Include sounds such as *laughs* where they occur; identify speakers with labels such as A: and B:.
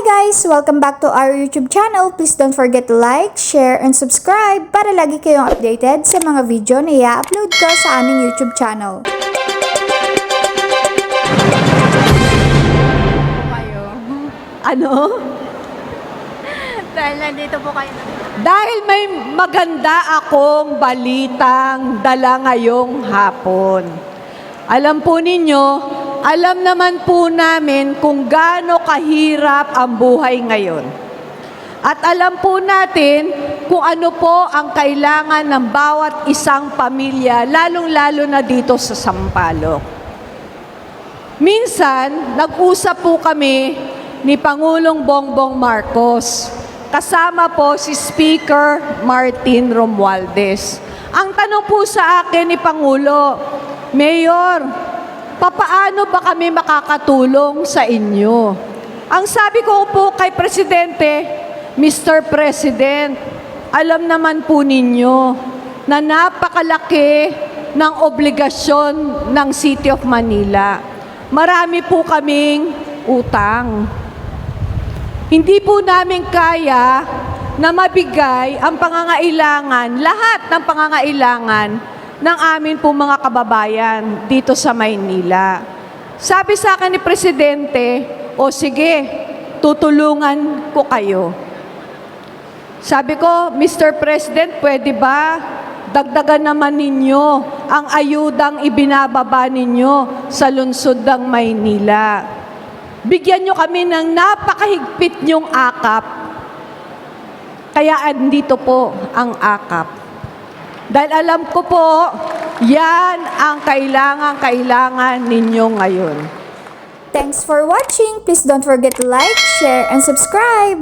A: guys! Welcome back to our YouTube channel. Please don't forget to like, share, and subscribe para lagi kayong updated sa mga video na i-upload ko sa aming YouTube channel. *laughs*
B: Ano? *laughs*
C: Dahil nandito po kayo.
B: Dahil may maganda akong balitang dala ngayong hapon. Alam po ninyo, alam naman po namin kung gaano kahirap ang buhay ngayon. At alam po natin kung ano po ang kailangan ng bawat isang pamilya, lalong-lalo na dito sa Sampaloc. Minsan, nag-usap po kami ni Pangulong Bongbong Marcos. Kasama po si Speaker Martin Romualdez. Ang tanong po sa akin ni Pangulo, Mayor, papaano ba kami makakatulong sa inyo? Ang sabi ko po kay Presidente, Mr. President, alam naman po ninyo na napakalaki ng obligasyon ng City of Manila. Marami po kaming utang. Hindi po namin kaya na mabigay ang pangangailangan, lahat ng pangangailangan ng amin po mga kababayan dito sa Maynila. Sabi sa akin ni Presidente, o sige, tutulungan ko kayo. Sabi ko, Mr. President, pwede ba dagdagan naman ninyo ang ayudang ibinababa ninyo sa lungsod ng Maynila? Bigyan nyo kami ng napakahigpit nyong akap. Kaya andito po ang akap. Dahil alam ko po, yan ang kailangan-kailangan ninyo ngayon.
A: Thanks for watching! Please don't forget to like, share, and subscribe!